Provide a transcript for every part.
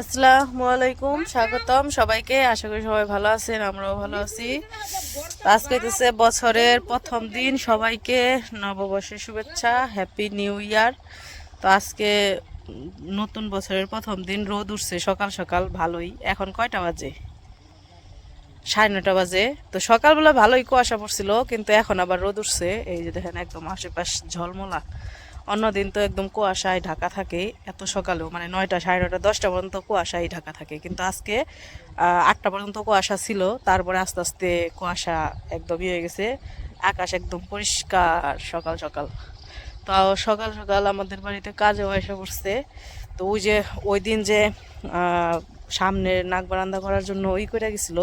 আসসালামু আলাইকুম, স্বাগতম সবাইকে। আশা করি সবাই ভালো আছেন, আমরাও ভালো আছি। আজকে হইতেছে বছরের প্রথম দিন, সবাইকে নববর্ষের শুভেচ্ছা হ্যাপি নিউ ইয়ার তো আজকে নতুন বছরের প্রথম দিন, রোদ উঠছে সকাল সকাল, ভালোই। এখন কয়টা বাজে? সাড়ে নটা বাজে। তো সকালবেলা ভালোই কুয়াশা পড়ছিল, কিন্তু এখন আবার রোদ উঠছে। এই যে দেখেন, একদম আশেপাশ ঝলমলা। অন্যদিন তো একদম কুয়াশায় ঢাকা থাকে এত সকালেও মানে নয়টা সাড়ে নটা দশটা পর্যন্ত কুয়াশায় ঢাকা থাকে। কিন্তু আজকে আটটা পর্যন্ত কুয়াশা ছিল তারপরে আস্তে আস্তে কুয়াশা একদম ইয়ে হয়ে গেছে আকাশ একদম পরিষ্কার সকাল সকাল। তাও সকাল সকাল আমাদের বাড়িতে কাজেও এসে পড়ছে। তো ওই যে ওই দিন যে আহ, সামনে নাক বারান্দা করার জন্য ওই করে গেছিল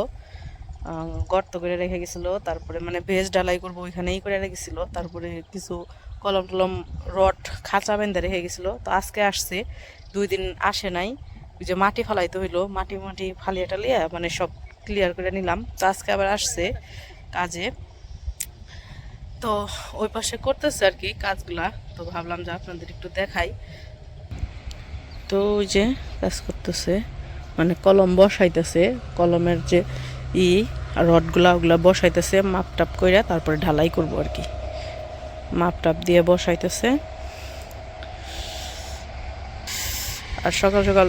গর্ত করে রেখে গেছিল তারপরে মানে ভেজ ডালাই করব ওইখানেই করে রেখেছিল তারপরে কিছু কলম টলম রড, খাঁচা বেঁধে রেখে গেছিল। তো আজকে আসছে, দুই দিন আসে নাই। ওই যে মাটি ফালাইতে হইল, মাটি মাটি ফালিয়ে টালিয়া মানে সব ক্লিয়ার করে নিলাম। তো আজকে আবার আসছে কাজে। তো ওই পাশে করতেছে আর কি কাজগুলা। তো ভাবলাম যে আপনাদের একটু দেখাই। তো ওই যে কাজ করতেছে মানে কলম বসাইতেছে। কলমের যে ই, রডগুলা, ওগুলা বসাইতেছে মাপ টাপ কইরা তারপরে ঢালাই করব আর কি। মাপ টাপ দিয়ে বসাইতেছে। আর সকাল সকাল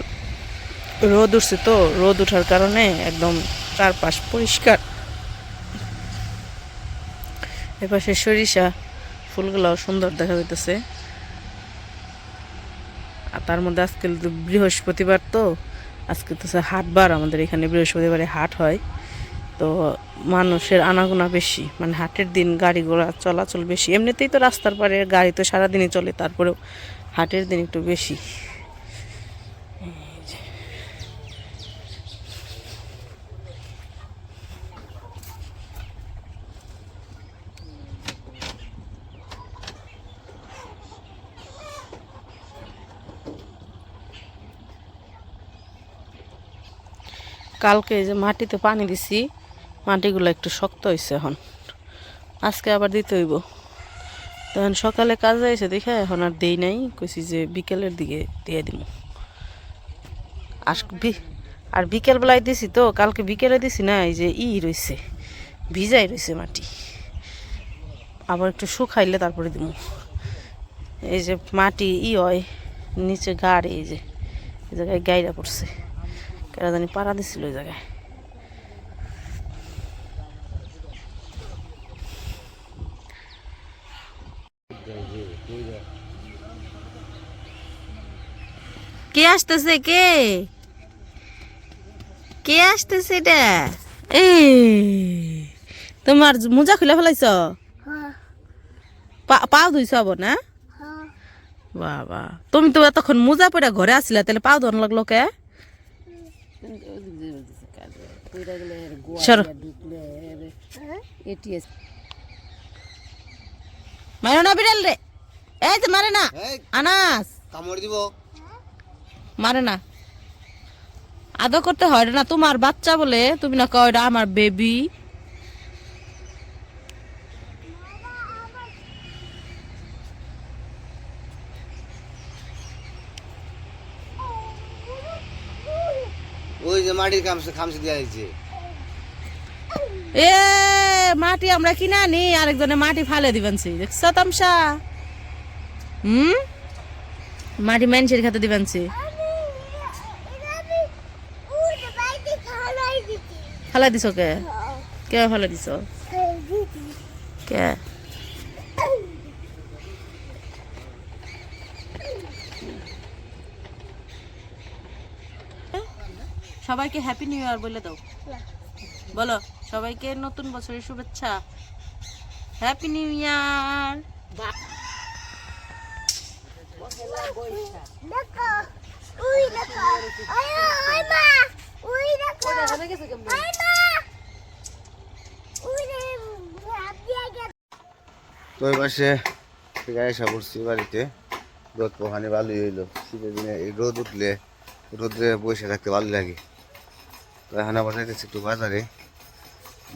রোদ উঠছে তো, রোদ উঠার কারণে একদম চারপাশ পরিষ্কার। এপাশে সরিষা ফুলগুলাও সুন্দর দেখা যাইতেছে। আর তার মধ্যে আজকে বৃহস্পতিবার তো, আজকে তো হাটবার আমাদের এখানে বৃহস্পতিবারে হাট হয়। তো মানুষের আনাগোনা বেশি মানে হাটের দিন গাড়ি ঘোড়া চলাচল বেশি। এমনিতেই তো রাস্তার পারে গাড়ি তো সারাদিনই চলে, তারপরেও হাটের দিন একটু বেশি। কালকে যে মাটিতে পানি দিছি মাটিগুলো একটু শক্ত হয়েছে এখন। আজকে আবার দিতে হইব। তখন সকালে কাজে এসে দেখে এখন আর দেই নাই, কইছি যে বিকেলের দিকে দিয়ে দিব আর আর বিকেল বেলায় দিছি তো, কালকে বিকেলে দিছি না, এই যে ই রইছে, ভিজাই রইছে মাটি। আবার একটু শুকাইলে তারপরে দিব এই যে মাটি ই হয়, নিচে গাড় এই যে, এই জায়গায় গাইরা পড়ছে। কেরা জানি পাড়া দিছিল ওই জায়গায়। কে আসতেছে কে? কে আসতেছে এটা? এ তোমার মোজা খুলে ফেলাইছ? পা- পাও ধুইছ হব না? বাবা তুমি তো এতক্ষণ মোজা পরে ঘরে আসিলা তাহলে পাও ধন লাগল কে? মারো না বিড়াল রে। এই যে মারে না আনাস। কামড় দিব। মারে না। আদর করতে হয় না তোমার বাচ্চা বলে তুমি না কয় এটা আমার বেবি ওই যে মাটির খামসে হয়েছে এ মাটি আমরা কিনা আনি আরেকজনে মাটি ফালে দিবেন সি। দেখছ তামসা? হুম? মাটি মানুষের খাতে দিবেন সি। ফালা দিছ কে? কে ফালা দিছ? কে? সবাইকে হ্যাপি নিউ ইয়ার বলে দাও। বলো, সবাইকে নতুন বছরের শুভেচ্ছা। হ্যাপি নিউ ইয়ার তো ওই পাশে থেকে এসে পড়ছি বাড়িতে। রোদ পোহানি ভালোই হইল। শীতের দিনে এই রোদ উঠলে রোদে বসে থাকতে ভালো লাগে। তো এখন আবার যাইতেছি একটু বাজারে।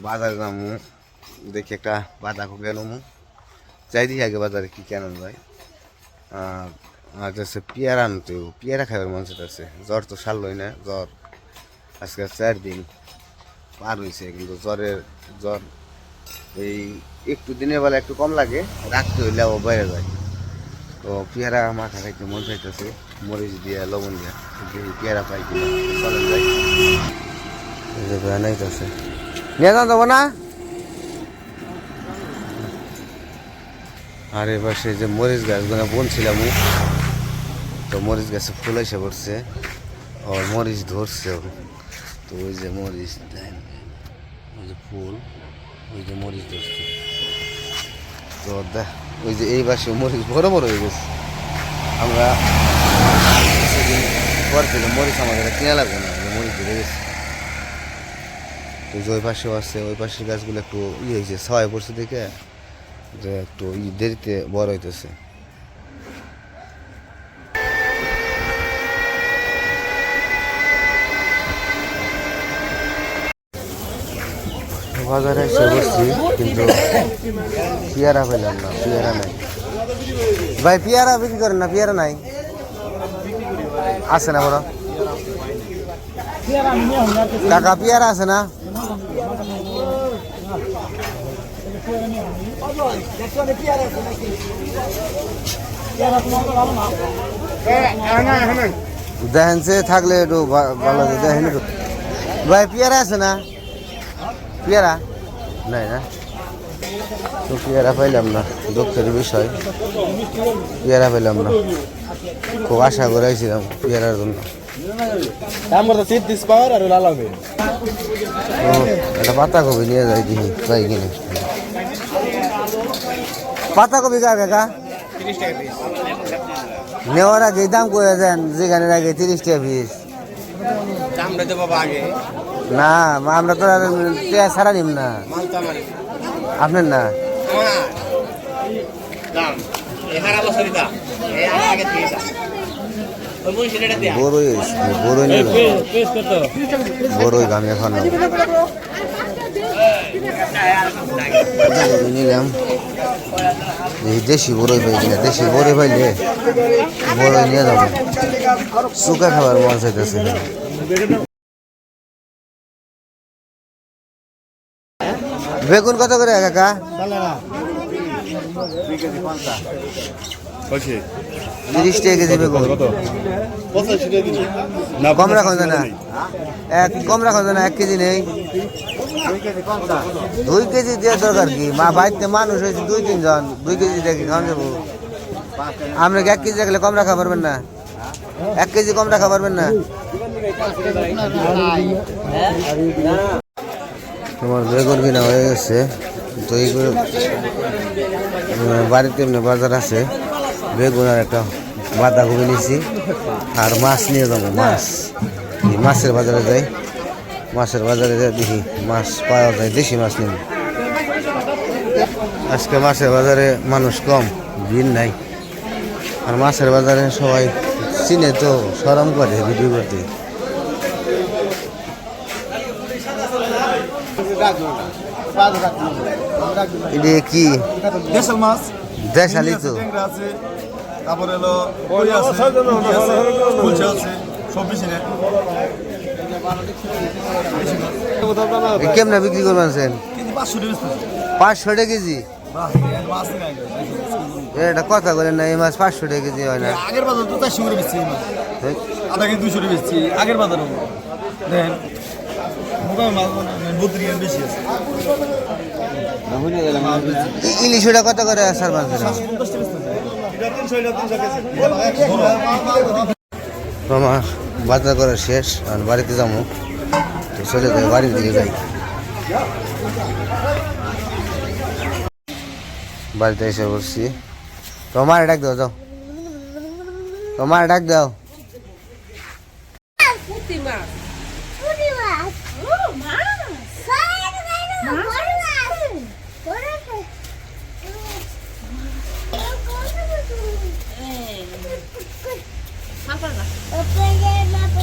বাজারে যাব দেখি একটা বাঁধাকপি আনব যাই দিই আগে বাজারে কি কেন ভাই আর যাচ্ছে পেয়ারা আনতে। পেয়ারা খাবার মন আছে জ্বর তো সারলই না জ্বর। আজকে চার দিন পার হয়েছে কিন্তু জ্বরের জ্বর এই একটু দিনের বেলা একটু কম লাগে রাখতে হইলে আবার বাইরে যায়। তো পেয়ারা মাথা খাইতে মন চাইতেছে, মরিচ দিয়া, লবণ দিয়ে পেয়ারা পাই কিনা চলেন যাই। নাইতেছে। নিয়ে যান দেবো না আর এবার সেই যে মরিচ গাছগুলো বনছিলাম তো মরিচ গাছে ফুল এসে পড়ছে, ও মরিচ ধরছে। তো ওই যে মরিচ দেন ওই যে ফুল ওই যে মরিচ ধরছে তো দেখ ওই যে এই পাশে মরিচ বড় বড় হয়ে গেছে আমরা মরিচ আমাদের কিনা লাগবে না মরিচ ধরে গেছে তো যে ওই পাশেও আছে ওই পাশের গাছগুলো একটু ইয়ে হয়েছে সবাই পড়ছে দেখে যে একটু ই দেরিতে বড় হইতেছে বাজারে এসে বসছি, কিন্তু পেয়ারা পেলাম না, পেয়ারা নাই। ভাই, পেয়ারা বিক্রি করেন না, পেয়ারা নাই? আছে না বড়? কাকা, পেয়ারা আছে না? দেখেন সে থাকলে একটু ভালো দেখেন ভাই, পেয়ারা আছে না? পেয়ারা? নাই না। তো পেয়ারা পাইলাম না দুঃখের বিষয়। পেয়ারা পাইলাম না। খুব আশা করে আইছিলাম পেয়ারার জন্য। দাম একটা পাতাকপি নিয়ে যাই দিহি যাই কিনে। পাতাকপি কা কাকা? নেওয়ার আগে দাম করে দেন যেখানে আগে তিরিশ টাকা পিস দামটা তো বাবা আগে। না, আমরা তো টেয়া ছাড়া নিম না। আপনার না? বড়ই বড়ই বড়ই আমি এখন। নিলাম। এই দেশি বড়ই পাই কিনা, দেশি বড়ই পাইলে বড়ই নিয়ে যাব। শুকা খাবার মন চাইতেছে বেগুন কত করে কাকা? তিরিশ টাকা কেজি বেগুন। দিন কম রাখো না। এক কম রাখো না এক কেজি নেই। দুই কেজি দেওয়ার দরকার কি? মা বাড়িতে মানুষ হয়েছে দুই তিনজন। দুই কেজি দেখি খাওয়া যাব আপনি কি এক কেজি রাখলে কম রাখা পারবেন না? এক কেজি কম রাখা পারবেন না? তোমার বেগুন কিনা হয়ে গেছে। তো এইগুলো বাড়িতে এমনি বাজার আছে। বেগুন আর একটা বাঁধাকপি নিয়েছি আর মাছ নিয়ে যাব, মাছ। মাছের বাজারে যাই। মাছের বাজারে যাই, দেখি মাছ পাওয়া যায়, দেশি মাছ নেব আজকে মাছের বাজারে মানুষ কম, ভিড় নাই। আর মাছের বাজারে সবাই চিনে তো, সরম করে ভিডিও করতে। এটা কি? দেশাল মাছ। দেশালি তো। তারপরে হলো কুলচা আছে সব বেশি কেমনে বিক্রি করবেন পাঁচশো টাকা কেজি? বাহ, এই মাছ নাই গায়ে। এটা কথা বলেন না এই মাছ পাঁচশো টাকা কেজি হয় না। আগের বাজার তো চারশো করে এই মাছ। আধা কেজি দুশো বেচছি আগের বাজার দেখেন মোটামুটি মাছ বত্রিশ গ্রাম বেশি আছে ই- ইলিশ ওটা কত করে আসার। আমার বাজার করা শেষ, আর বাড়িতে যাব। চলে যাই বাড়ির দিকে যাই। বাড়িতে এসে বসছি। তোমার ডাক দাও, যাও। তোমার ডাক দাও পুঁটি মাছ পুঁটি মাছ ও মাছ সাইড সাইড বড় মাছ বড় মাছ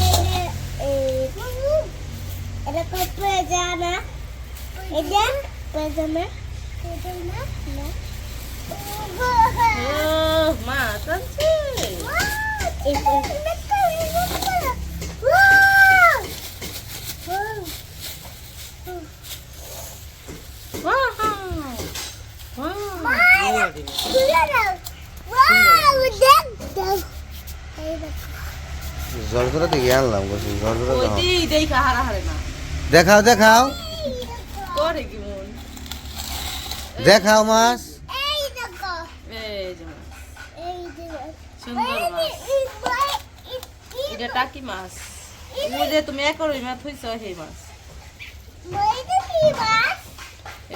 এটা কপে জানা এটা পেজামা পেজামা না মাছ আছে Wow! জল করে দেখি আনলাম বলছি জল করে ওই দাও। দিই দেখা হারা হারে না। দেখাও দেখাও। মন? দেখাও মাছ। এটা টাকি মাছ। তুমি এক মাছ হইছ সেই মাছ।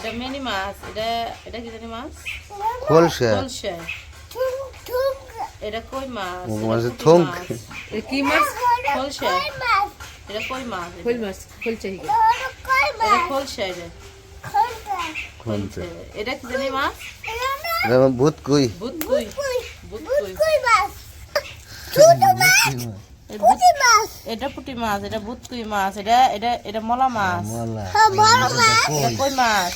এটা মেনি মাছ এটা এটা কি জানি মাছ? খোলসে। কলসে এটা কই মাছ? ও এটা মাছের পুঁটি থুঙ্ক। মাছ। কি মাছ? খলসে। এটা কই মাছ? কই মাছ খলসে এটা খলসে এটা। এটা কি জানি মাছ? এটা ভূত কুই? ভূত কই? ভূত কই এটা এটা পুঁটি মাছ এটা ভূত মাছ এটা এটা এটা মলা মাছ। এটা কই মাছ?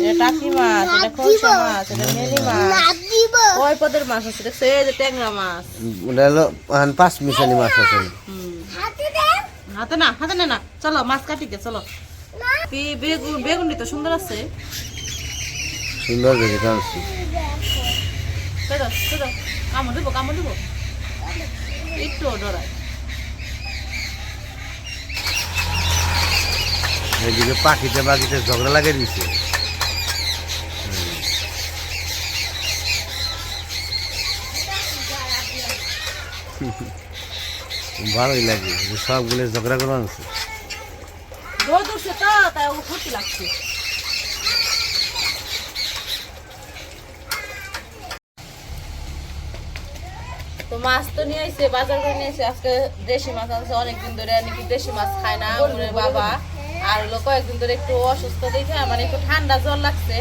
এটা টাকি মাছ এটা খলসে মাছ এটা মেনি মাছ। কয় পদের মাছ আছে দেখছ এই যে ট্যাংরা মাছ। ওটা হলো পাঁচ মিশালি মাছ আছে। হুম হাতে না হাতে নে না চলো মাছ কাটি গে চলো। পি- বেগুন বেগুনটি তো সুন্দর আছে? সুন্দর দেখে চলো কামড় দেবো কামড় দেবো। একটু ডরাই। এইদিকে পাখিতে পাখিতে ঝগড়া লাগিয়ে দিছে হুম। ভালোই লাগে যে সবগুলো ঝগড়া করে আনছে। রোদ উঠছে তো তাই ও ফুটি লাগছে। তো মাছ তো নিয়ে আইছে বাজার করে নিয়ে আইছে। আজকে দেশি মাছ আনছে অনেকদিন ধরে নাকি দেশি মাছ খায় না বাবা। আর হলো কয়েকদিন ধরে একটু অসুস্থ দেখে মানে একটু ঠান্ডা জ্বর লাগছে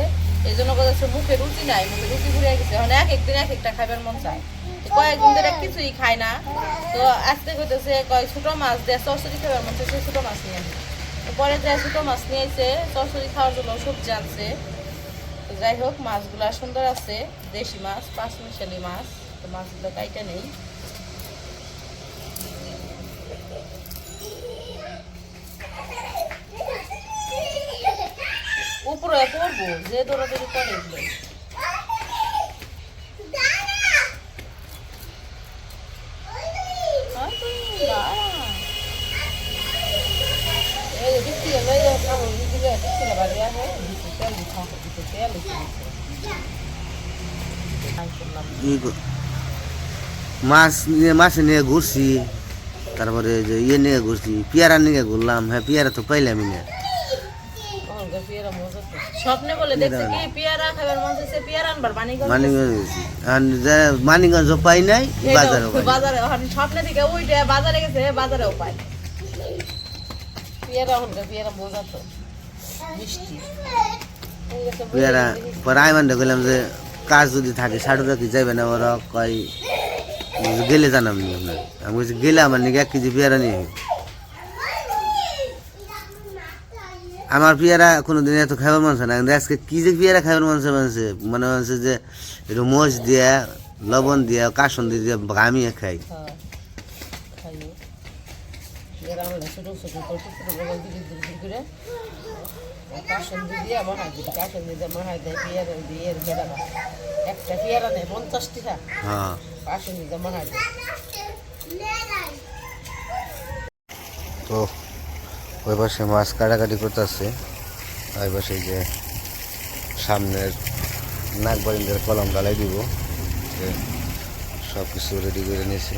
এই জন্য কথা মুখে রুচি নাই মুখে রুচি ঘুরে গেছে। মানে এক একদিন এক একটা খাইবার মন চায়। কয়েকদিন ধরে কিছুই খায় না। তো আজকে কইতেছে, কয় ছোট মাছ দিয়ে চরচড়ি খাবার মন চাইছে ছোট মাছ নিয়ে পরে যে ছোট মাছ নিয়ে আইছে, চরচড়ি খাওয়ার জন্য সবজি আনছে যাই হোক, মাছগুলা সুন্দর আছে, দেশি মাছ পাঁচ মিশালি মাছ, তো মাছগুলো কাইটা নেই। উপরে পড়ব, যে দৌড়াদৌড়ি করে এগুলো। আর তুই দাঁড়া। এই যে বিক্রি হলো, এই যে খাব, বিক্রি হলো, বিক্রি হলো, বাড়ি আসো, বিক্রি তেল দিতে হবে, দিতে তেল দিতে হবে। আর করলাম না। ই গ- মাছ নিয়ে মাছ নিয়ে ঘুরছি তারপরে যে ইয়ে নিয়ে ঘুরছি পেয়ারা নিয়ে ঘুরলাম হ্যাঁ পেয়ারা তো পাইলামই না আমার ঘরে পেয়ারা মজা তো। স্বপ্নে বলে দেখছে কি পেয়ারা খাবার মন চাইছে পেয়ারা আনবার বাণীগঞ্জ মানিগঞ্জ গেছি আর যে মানিগঞ্জ পাই নাই এই বাজারে তো, বাজারে ওখানে স্বপ্নে থেকে ওইটা বাজারে গেছে বাজারেও পায় পেয়ারা হল পেয়ারা মজা তো মিষ্টি ওই গেছে বলে পেয়ারা দেখি, পরে আমি মানে গেলাম যে কাজ যদি থাকে সাড়ে কি যাবে না ওরা কয় গেলে জানাম আমি বলছি গেলে আমার নাকি এক কেজি পেয়ারা নিয়ে। আমার পেয়ারা কোনোদিন এত খাবার মানছে না আজকে কি যে পেয়ারা খাবার মানছে মানছে মনে হচ্ছে যে একটু মোষ দিয়ে লবণ দিয়ে কাসন দিয়ে ঘামিয়ে খাই হ্যাঁ, ছোট ছোট দিয়ে মাহাই দিই দিয়ে মাহাই দেয় একটা পেয়ারা পঞ্চাশ টাকা। হ্যাঁ। কাসন দিয়ে মাহাই দেয় তো ওই পাশে মাছ কাটাকাটি করতেছে ওই পাশে যে সামনের নাকবারিন্দের কলম ঢালাই দিব যে সব কিছু রেডি করে নিয়েছে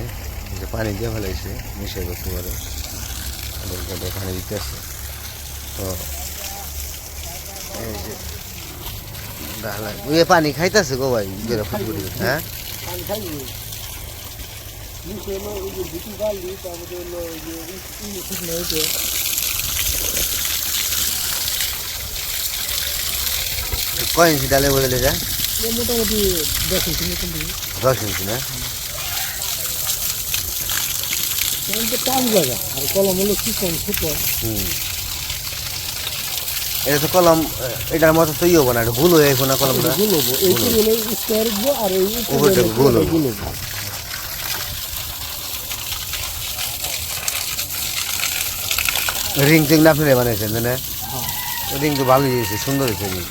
যে পানি দিয়ে ফেলাইছে মিশে করতে পারে। ওদেরকে পানি দিতেছে তো এই যে ঢালাই ওই পানি খাইতেছে গো ভাই যেটা ফুটি ফুটি করে, হ্যাঁ? কয় ইঞ্চি ডালে বদলে যায় মোটামুটি দশ ইঞ্চি দশ ইঞ্চি না টান জায়গা আর কলম হলো কি কম ছোট হুম। এটা তো কলম এটার মতো তো ইয়ে না ভুল হয়ে যাব না কলমটা। গুল হব এই গুল আর এই উপরে হব। রিং টিং না ফেলে বানিয়েছেন না? রিং তো ভালো হয়েছে সুন্দর হয়েছে রিং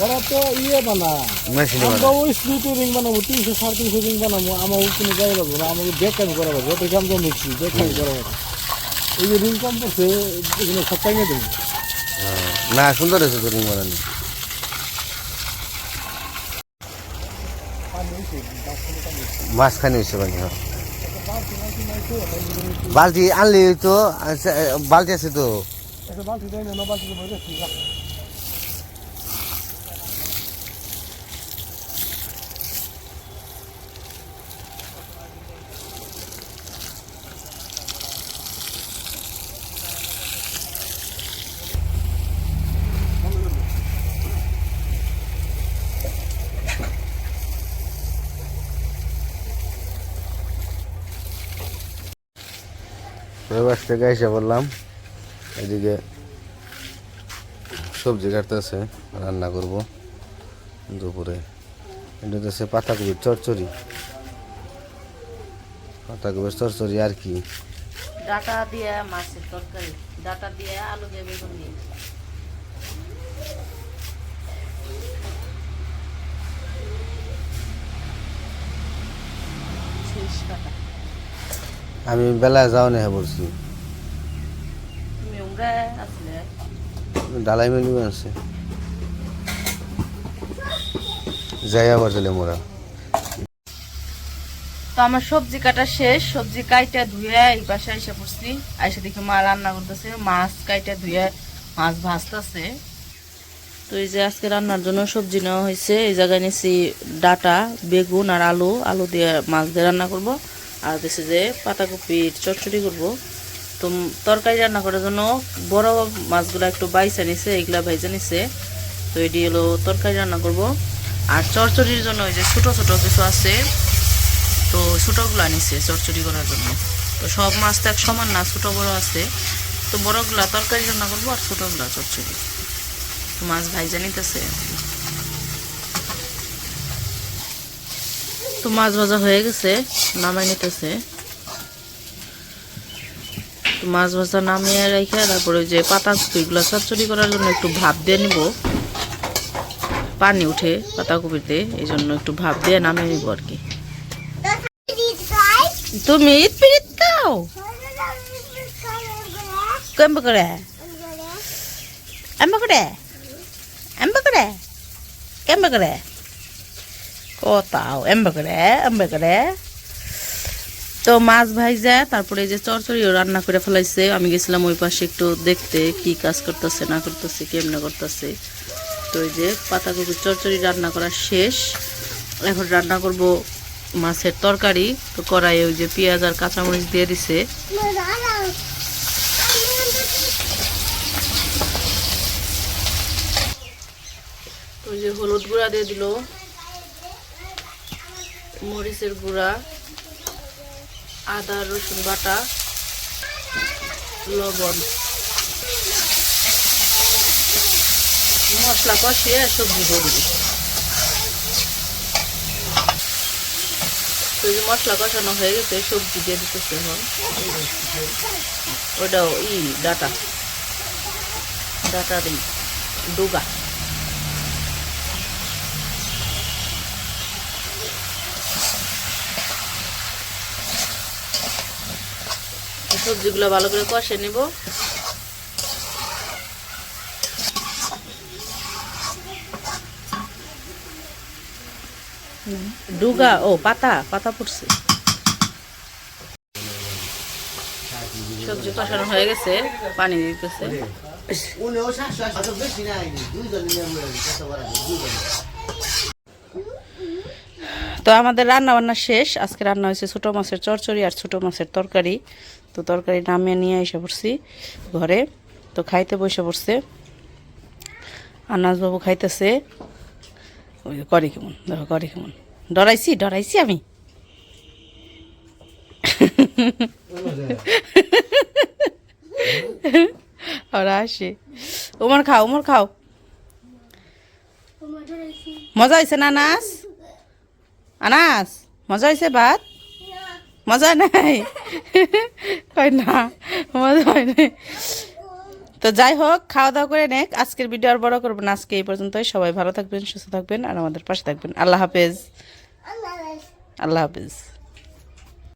ওরা তো ইয়ে বানায় মেশিন আমরা ওই স্লিপে রিং বানাবো তিনশো সাড়ে তিনশো রিং বানাবো আমার কোনো গায়ে লাগবে না আমাকে বেকামি করা লাগবে ওটা কাম জানিয়েছি বেকামি করা লাগবে এই যে রিং কম পড়ছে এগুলো সব দেবো। না সুন্দর হয়েছে তো রিং মাঝখানে হয়েছে বানি হ্যাঁ। বালতি আনলি তো আচ্ছা, বালতি আছে তো। বালতি প্রবাস থেকে এসে বললাম এদিকে সবজি কাটতেছে রান্না করব দুপুরে। এটা হচ্ছে পাতাকপির চচ্চড়ি পাতাকপির চচ্চড়ি আর কি। ডাটা দিয়ে মাছের তরকারি ডাটা দিয়ে আলু দিয়ে বেগুন দিয়ে। শেষ আমি বেলায় যাও না বলছি। ডালাই মেনু আছে। যাই আবার চলে মোরা। তো আমার সবজি কাটা শেষ সবজি কাইটা ধুয়ে এই পাশে এসে পড়ছি আইসে দেখি মা রান্না করতেছে মাছ কাইটা ধুয়ে মাছ ভাজতেছে। তো এই যে আজকে রান্নার জন্য সবজি নেওয়া হয়েছে এই জায়গায় নিয়েছি ডাটা বেগুন আর আলু। আলু দিয়ে মাছ দিয়ে রান্না করব। আর দিছে যে পাতাকপির চচ্চড়ি করব। তো তরকারি রান্না করার জন্য বড় মাছগুলো একটু বাইসা নিছে, এগুলা ভাইজা নিছে। তো এটি হলো তরকারি রান্না করব। আর চচ্চড়ির জন্য ওই যে ছোট ছোট কিছু আছে, তো ছোটোগুলো আনিছে চচ্চড়ি করার জন্য। তো সব মাছ তো এক সমান না, ছোটো বড় আছে। তো বড়গুলা তরকারি রান্না করব আর ছোটোগুলা চচ্চড়ি। তো মাছ ভাইজা নিতেছে। তো মাছ ভাজা হয়ে গেছে, নামাই নিতেছে। তো মাছ ভাজা নামিয়ে রেখে তারপরে যে পাতা কপিগুলো চচ্চড়ি করার জন্য একটু ভাপ দিয়ে নিব। পানি উঠে পাতাকপিতে, এই জন্য একটু ভাপ দিয়ে নামিয়ে নিব আর কি। তুমি পিরিত খাও? কেমন করে? এম্বা করে? এম্বা করে? করে? কোথাও এম্বা করে এম্বা করে তো মাছ ভাইজা, তারপরে যে চরচড়িও রান্না করে ফেলাইছে, আমি গেছিলাম ওই পাশে একটু দেখতে, কি কাজ করতেছে, না করতেছে, কেমনে করতেছে। তো এই যে পাতাকপির চরচড়ি রান্না করা শেষ। এখন রান্না করব মাছের তরকারি, তো কড়াইয়ে ওই যে পেঁয়াজ আর কাঁচামরিচ দিয়ে দিছে। ওই যে হলুদ গুঁড়া দিয়ে দিল। মরিচের গুঁড়া, আদা, রসুন বাটা, লবণ। মশলা কষিয়ে সবজি দিবি। তো যে মশলা কষানো হয়ে গেছে, সবজি দিয়ে দিতেছে এখন। ওটাও ই ডাটা। ডাটা দিই ডুগা। সবজিগুলো ভালো করে কষে নিব। ডুগা, ও, পাতা পাতা পড়ছে। সবজি কষানো হয়ে গেছে, পানি দিতেছে। তো আমাদের রান্না বান্না শেষ। আজকে রান্না হয়েছে ছোটো মাছের চচ্চড়ি আর ছোটো মাছের তরকারি। তো তরকারি নামিয়ে নিয়ে এসে পড়ছি ঘরে। তো খাইতে বসে পড়ছে। আনাজবাবু খাইতেছে। ওই করে কেমন? দেখো করে কেমন। ডরাইছি ডরাইছি আমি। ওরা আসে। ওমর খাও ওমর খাও। মজা হয়েছে না, আনাস? আনাস, মজা হয়েছে ভাত? মজা নাই? হয় না মজা হয় না তো যাই হোক খাওয়া দাওয়া করে নেক। আজকের ভিডিও আর বড় করব না আজকে এই পর্যন্তই। সবাই ভালো থাকবেন সুস্থ থাকবেন আর আমাদের পাশে থাকবেন। আল্লাহ হাফেজ। আল্লাহ আল্লাহ হাফেজ।